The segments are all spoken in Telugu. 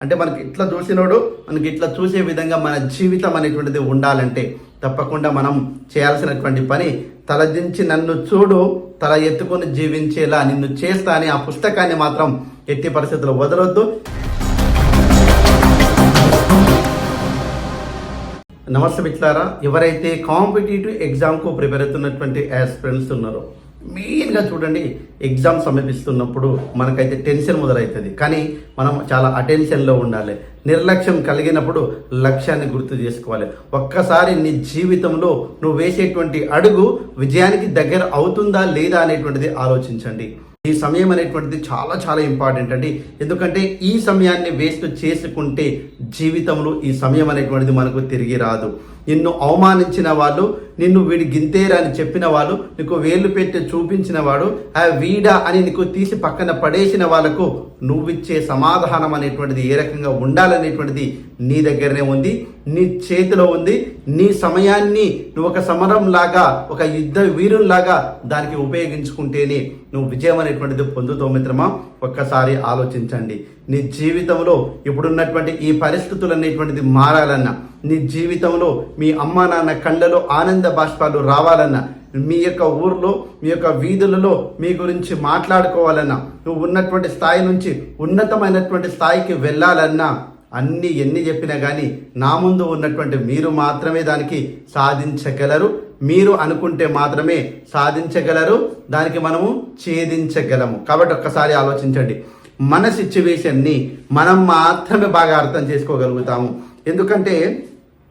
అంటే మనకి ఇట్లా చూసినోడు మనకి ఇట్లా చూసే విధంగా మన జీవితం అనేటువంటిది ఉండాలంటే తప్పకుండా మనం చేయాల్సినటువంటి పని తలదించి నన్ను చూడు తల ఎత్తుకొని జీవించేలా నిన్ను చేస్తా అని ఆ పుస్తకాన్ని మాత్రం ఎట్టి పరిస్థితుల్లో వదలొద్దు. నమస్తే మిత్రులారా ఎవరైతే కాంపిటేటివ్ ఎగ్జామ్కు ప్రిపేర్ అవుతున్నటువంటి యాస్పిరెంట్స్ ఉన్నారో మెయిన్గా చూడండి ఎగ్జామ్ సమీపిస్తున్నప్పుడు మనకైతే టెన్షన్ మొదలవుతుంది కానీ మనం చాలా అటెన్షన్లో ఉండాలి. నిర్లక్ష్యం కలిగినప్పుడు లక్ష్యాన్ని గుర్తు చేసుకోవాలి. ఒక్కసారి నీ జీవితంలో నువ్వు వేసేటువంటి అడుగు విజయానికి దగ్గర అవుతుందా లేదా అనేటువంటిది ఆలోచించండి. ఈ సమయం అనేటువంటిది చాలా చాలా ఇంపార్టెంట్ అండి. ఎందుకంటే ఈ సమయాన్ని వేస్ట్ చేసుకుంటే జీవితంలో ఈ సమయం అనేటువంటిది మనకు తిరిగి రాదు. నిన్ను అవమానించిన వాళ్ళు నిన్ను వీడి గింతేరా అని చెప్పిన వాళ్ళు నీకు వేలు పెట్టి చూపించిన వాడు ఆ వీడా అని నీకు తీసి పక్కన పడేసిన వాళ్ళకు నువ్విచ్చే సమాధానం అనేటువంటిది ఏ రకంగా ఉండాలనేటువంటిది నీ దగ్గరనే ఉంది నీ చేతిలో ఉంది నీ సమయాన్ని నువ్వు ఒక సమరం లాగా ఒక యుద్ధ వీరుల్లాగా దానికి ఉపయోగించుకుంటేనే నువ్వు విజయం అనేటువంటిది పొందుతావు మిత్రమా? ఒక్కసారి ఆలోచించండి. నీ జీవితంలో ఇప్పుడున్నటువంటి ఈ పరిస్థితులు అనేటువంటిది మారాలన్నా నీ జీవితంలో మీ అమ్మా నాన్న కళ్ళలో ఆనంద బాష్పాలు రావాలన్నా మీ యొక్క ఊర్లో మీ యొక్క వీధులలో మీ గురించి మాట్లాడుకోవాలన్నా నువ్వు ఉన్నటువంటి స్థాయి నుంచి ఉన్నతమైనటువంటి స్థాయికి వెళ్ళాలన్నా అన్ని ఎన్ని చెప్పినా కానీ నా ముందు ఉన్నటువంటి మీరు మాత్రమే దానికి సాధించగలరు. మీరు అనుకుంటే మాత్రమే సాధించగలరు. దానికి మనము ఛేదించగలము. కాబట్టి ఒక్కసారి ఆలోచించండి. మన సిచ్యువేషన్ని మనం మాత్రమే బాగా అర్థం చేసుకోగలుగుతాము. ఎందుకంటే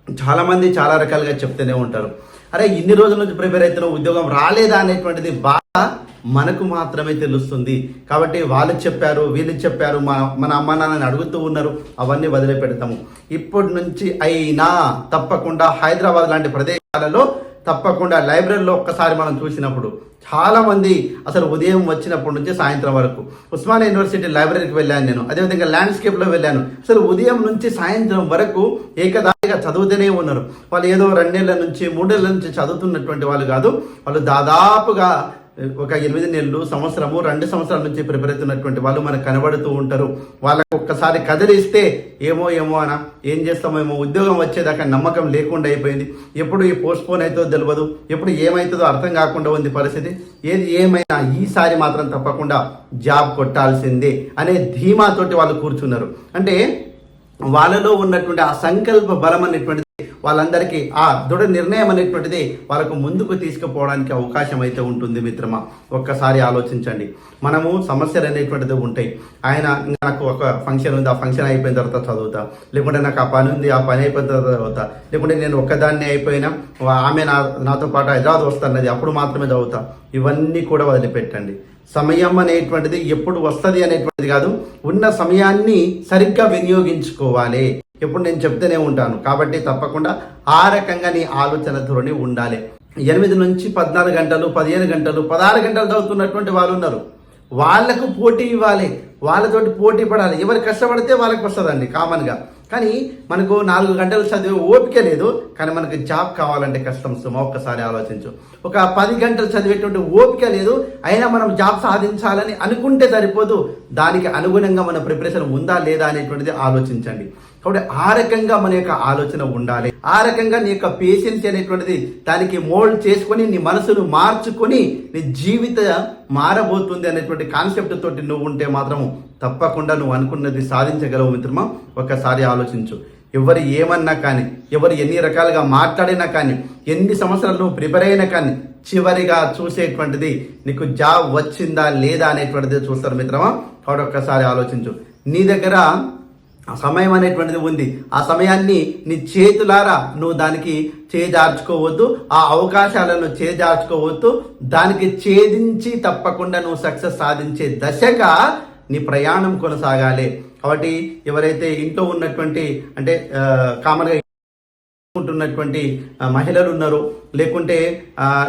చాలామంది చాలా రకాలుగా చెప్తూనే ఉంటారు. అరే ఇన్ని రోజుల నుంచి ప్రిపేర్ అవుతున్న ఉద్యోగం రాలేదా అనేటువంటిది బాగా మనకు మాత్రమే తెలుస్తుంది. కాబట్టి వాళ్ళు చెప్పారు వీళ్ళు చెప్పారు మా మన అమ్మ నాన్నని అడుగుతూ ఉన్నారు అవన్నీ వదిలిపెడతాము. ఇప్పటి నుంచి అయినా తప్పకుండా హైదరాబాద్ లాంటి ప్రదేశాలలో తప్పకుండా లైబ్రరీలో ఒక్కసారి మనం చూసినప్పుడు చాలామంది అసలు ఉదయం వచ్చినప్పటి నుంచి సాయంత్రం వరకు ఉస్మానియా యూనివర్సిటీ లైబ్రరీకి వెళ్ళాను నేను. అదేవిధంగా ల్యాండ్స్కేప్లో వెళ్ళాను. అసలు ఉదయం నుంచి సాయంత్రం వరకు ఏకదాటిగా చదువుతూనే ఉన్నారు. వాళ్ళు ఏదో రెండేళ్ళ నుంచి మూడేళ్ళ నుంచి చదువుతున్నటువంటి వాళ్ళు కాదు. వాళ్ళు దాదాపుగా ఒక ఎనిమిది నెలలు సంవత్సరము రెండు సంవత్సరాల నుంచి ప్రిపేర్ అవుతున్నటువంటి వాళ్ళు మనకు కనబడుతూ ఉంటారు. వాళ్ళకు ఒక్కసారి కదిలిస్తే ఏమో ఏమో అన ఏం చేస్తామేమో ఉద్యోగం వచ్చేదాకా నమ్మకం లేకుండా అయిపోయింది. ఎప్పుడు ఈ పోస్ట్ పోన్ అవుతుందో తెలియదు ఎప్పుడు ఏమవుతుందో అర్థం కాకుండా ఉంది పరిస్థితి. ఏది ఏమైనా ఈసారి మాత్రం తప్పకుండా జాబ్ కొట్టాల్సిందే అనే ధీమాతోటి వాళ్ళు కూర్చున్నారు. అంటే వాళ్ళలో ఉన్నటువంటి ఆ సంకల్ప బలం అనేటువంటిది వాళ్ళందరికీ ఆ దృఢ నిర్ణయం అనేటువంటిది వాళ్ళకు ముందుకు తీసుకుపోవడానికి అవకాశం అయితే ఉంటుంది మిత్రమా. ఒక్కసారి ఆలోచించండి. మనము సమస్యలు అనేటువంటిది ఉంటాయి. ఆయన నాకు ఒక ఫంక్షన్ ఉంది ఆ ఫంక్షన్ అయిపోయిన తర్వాత చదువుతా. లేకుంటే నాకు ఆ పని ఉంది ఆ పని అయిపోయిన తర్వాత చదువుతా. లేకుంటే నేను ఒక్కదాన్ని అయిపోయినా ఆమె నా నాతో పాటు హైదరాబాద్ వస్తానది అప్పుడు మాత్రమే చదువుతా. ఇవన్నీ కూడా వదిలిపెట్టండి. సమయం అనేటువంటిది ఎప్పుడు వస్తుంది అనేటువంటిది కాదు ఉన్న సమయాన్ని సరిగ్గా వినియోగించుకోవాలి. ఎప్పుడు నేను చెప్తూనే ఉంటాను. కాబట్టి తప్పకుండా ఆ రకంగా నీ ఆలోచన ధోరణి ఉండాలి. ఎనిమిది నుంచి పద్నాలుగు గంటలు పదిహేను గంటలు పదహారు గంటలు చదువుతున్నటువంటి వాళ్ళు ఉన్నారు. వాళ్ళకు పోటీ ఇవ్వాలి. వాళ్ళతోటి పోటీ పడాలి. ఎవరు కష్టపడితే వాళ్ళకి వస్తుందండి కామన్గా కానీ మనకు నాలుగు గంటలు చదివే ఓపిక లేదు. కానీ మనకు జాబ్ కావాలంటే కష్టం సుమా ఒక్కసారి ఆలోచించు. ఒక పది గంటలు చదివేటువంటి ఓపిక లేదు. అయినా మనం జాబ్ సాధించాలని అనుకుంటే సరిపోదు. దానికి అనుగుణంగా మన ప్రిపరేషన్ ఉందా లేదా అనేటువంటిది ఆలోచించండి. కాబట్టి ఆ రకంగా మన యొక్క ఆలోచన ఉండాలి. ఆ రకంగా నీ యొక్క పేషెన్స్ అనేటువంటిది దానికి మోల్డ్ చేసుకొని నీ మనసును మార్చుకొని నీ జీవిత మారబోతుంది అనేటువంటి కాన్సెప్ట్ తోటి నువ్వు ఉంటే మాత్రము తప్పకుండా నువ్వు అనుకున్నది సాధించగలవు మిత్రమా? ఒకసారి ఆలోచించు. ఎవరు ఏమన్నా కానీ ఎవరు ఎన్ని రకాలుగా మాట్లాడినా కానీ ఎన్ని సంవత్సరాలు నువ్వు ప్రిపేర్ అయినా కానీ చివరిగా చూసేటువంటిది నీకు జాబ్ వచ్చిందా లేదా అనేటువంటిది చూస్తారు మిత్రమా? కాబట్టి ఒక్కసారి ఆలోచించు. నీ దగ్గర ఆ సమయం అనేటువంటిది ఉంది. ఆ సమయాన్ని నీ చేతులారా నువ్వు దానికి చేజార్చుకోవద్దు. ఆ అవకాశాలను చేజార్చుకోవద్దు. దానికి ఛేదించి తప్పకుండా నువ్వు సక్సెస్ సాధించే దశగా నీ ప్రయాణం కొనసాగాలి. కాబట్టి ఎవరైతే ఇంట్లో ఉన్నటువంటి అంటే కామన్గా ఉంటున్నటువంటి మహిళలు ఉన్నారు. లేకుంటే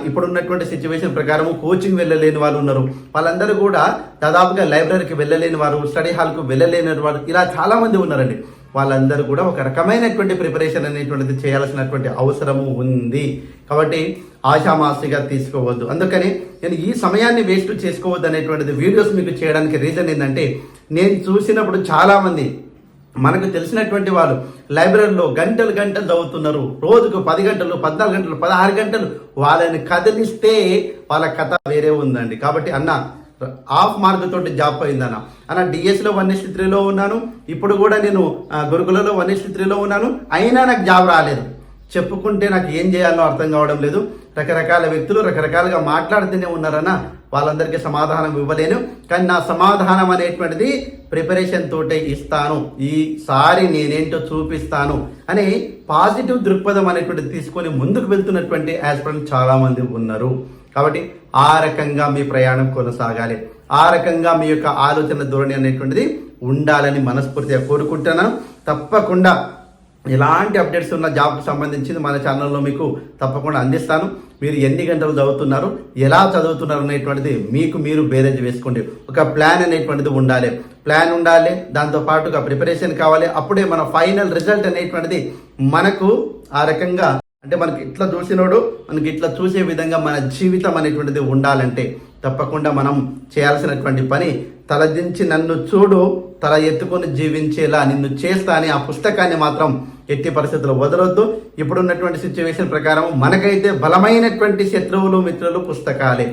ఇప్పుడున్నటువంటి సిచ్యువేషన్ ప్రకారం కోచింగ్ వెళ్ళలేని వాళ్ళు ఉన్నారు. వాళ్ళందరూ కూడా దాదాపుగా లైబ్రరీకి వెళ్ళలేని వారు స్టడీ హాల్కు వెళ్ళలేని వారు ఇలా చాలామంది ఉన్నారండి. వాళ్ళందరూ కూడా ఒక రకమైనటువంటి ప్రిపరేషన్ అనేటువంటిది చేయాల్సినటువంటి అవసరము ఉంది. కాబట్టి ఆశామాసిగా తీసుకోవద్దు. అందుకని నేను ఈ సమయాన్ని వేస్ట్ చేసుకోవద్దు అనేటువంటిది వీడియోస్ మీకు చేయడానికి రీజన్ ఏంటంటే నేను చూసినప్పుడు చాలామంది మనకు తెలిసినటువంటి వాళ్ళు లైబ్రరీలో గంటలు గంటలు చదువుతున్నారు. రోజుకు పది గంటలు పద్నాలుగు గంటలు పదహారు గంటలు వాళ్ళని కదిలిస్తే వాళ్ళ కథ వేరే ఉందండి. కాబట్టి అన్న హాఫ్ మార్క్ తోటి జాబ్ పోయిందన్న. అన్న డిఎస్లో వన్ త్రీలో ఉన్నాను. ఇప్పుడు కూడా నేను గురుకులలో వన్ త్రీలో ఉన్నాను. అయినా నాకు జాబ్ రాలేదు. చెప్పుకుంటే నాకు ఏం చేయాలో అర్థం కావడం లేదు. రకరకాల వ్యక్తులు రకరకాలుగా మాట్లాడుతూనే ఉన్నారన్న వాళ్ళందరికీ సమాధానం ఇవ్వలేను. కానీ నా సమాధానం అనేటువంటిది ప్రిపరేషన్ తోటే ఇస్తాను. ఈసారి నేనేంటో చూపిస్తాను అని పాజిటివ్ దృక్పథం అనేటువంటిది తీసుకొని ముందుకు వెళ్తున్నటువంటి యాస్పిరెంట్ చాలామంది ఉన్నారు. కాబట్టి ఆ రకంగా మీ ప్రయాణం కొనసాగాలి. ఆ రకంగా మీ యొక్క ఆలోచన ధోరణి అనేటువంటిది ఉండాలని మనస్ఫూర్తిగా కోరుకుంటున్నాను. తప్పకుండా ఎలాంటి అప్డేట్స్ ఉన్న జాబ్కి సంబంధించింది మన ఛానల్లో మీకు తప్పకుండా అందిస్తాను. మీరు ఎన్ని గంటలు చదువుతున్నారు ఎలా చదువుతున్నారు అనేటువంటిది మీకు మీరు బేరేజ్ వేసుకోండి ఒక ప్లాన్ అనేటువంటిది ఉండాలి. ప్లాన్ ఉండాలి దాంతో పాటుగా ప్రిపరేషన్ కావాలి. అప్పుడే మన ఫైనల్ రిజల్ట్ అనేటువంటిది మనకు ఆ రకంగా అంటే మనకి ఇట్లా చూసినోడు మనకి ఇట్లా చూసే విధంగా మన జీవితం అనేటువంటిది ఉండాలంటే తప్పకుండా మనం చేయాల్సినటువంటి పని తలదించి నన్ను చూడు తల ఎత్తుకొని జీవించేలా నిన్ను చేస్తా అని ఆ పుస్తకాన్ని మాత్రం ఎట్టి పరిస్థితుల్లో వదలొద్దు. ఇప్పుడున్నటువంటి సిచ్యువేషన్ ప్రకారం మనకైతే బలమైనటువంటి శత్రువులు మిత్రులు పుస్తకాలే.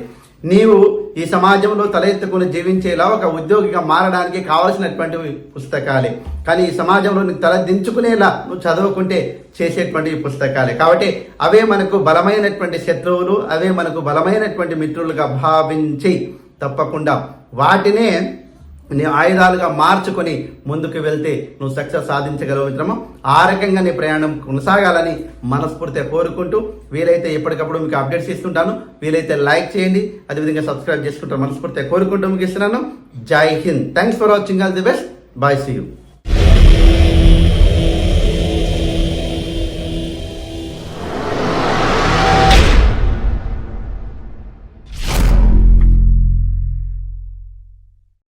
నీవు ఈ సమాజంలో తల ఎత్తుకుని జీవించేలా ఒక ఉద్యోగిగా మారడానికి కావలసినటువంటి పుస్తకాలే. కానీ ఈ సమాజంలో నువ్వు తల దించుకునేలా నువ్వు చదువుకుంటే చేసేటువంటి పుస్తకాలే. కాబట్టి అవే మనకు బలమైనటువంటి శత్రువులు అవే మనకు బలమైనటువంటి మిత్రులుగా భావించి తప్పకుండా వాటినే నీ ఆయుధాలుగా మార్చుకొని ముందుకు వెళ్తే నువ్వు సక్సెస్ సాధించగలవు మిత్రమా? ఆ రకంగా నీ ప్రయాణం కొనసాగాలని మనస్ఫూర్తిగా కోరుకుంటూ వీలైతే ఎప్పటికప్పుడు మీకు అప్డేట్స్ ఇస్తుంటాను. వీలైతే లైక్ చేయండి. అదేవిధంగా సబ్స్క్రైబ్ చేసుకుంటారు మనస్ఫూర్తిగా కోరుకుంటూ మీకు ఇస్తున్నాను జై Hind. Thanks for watching all the best bye see you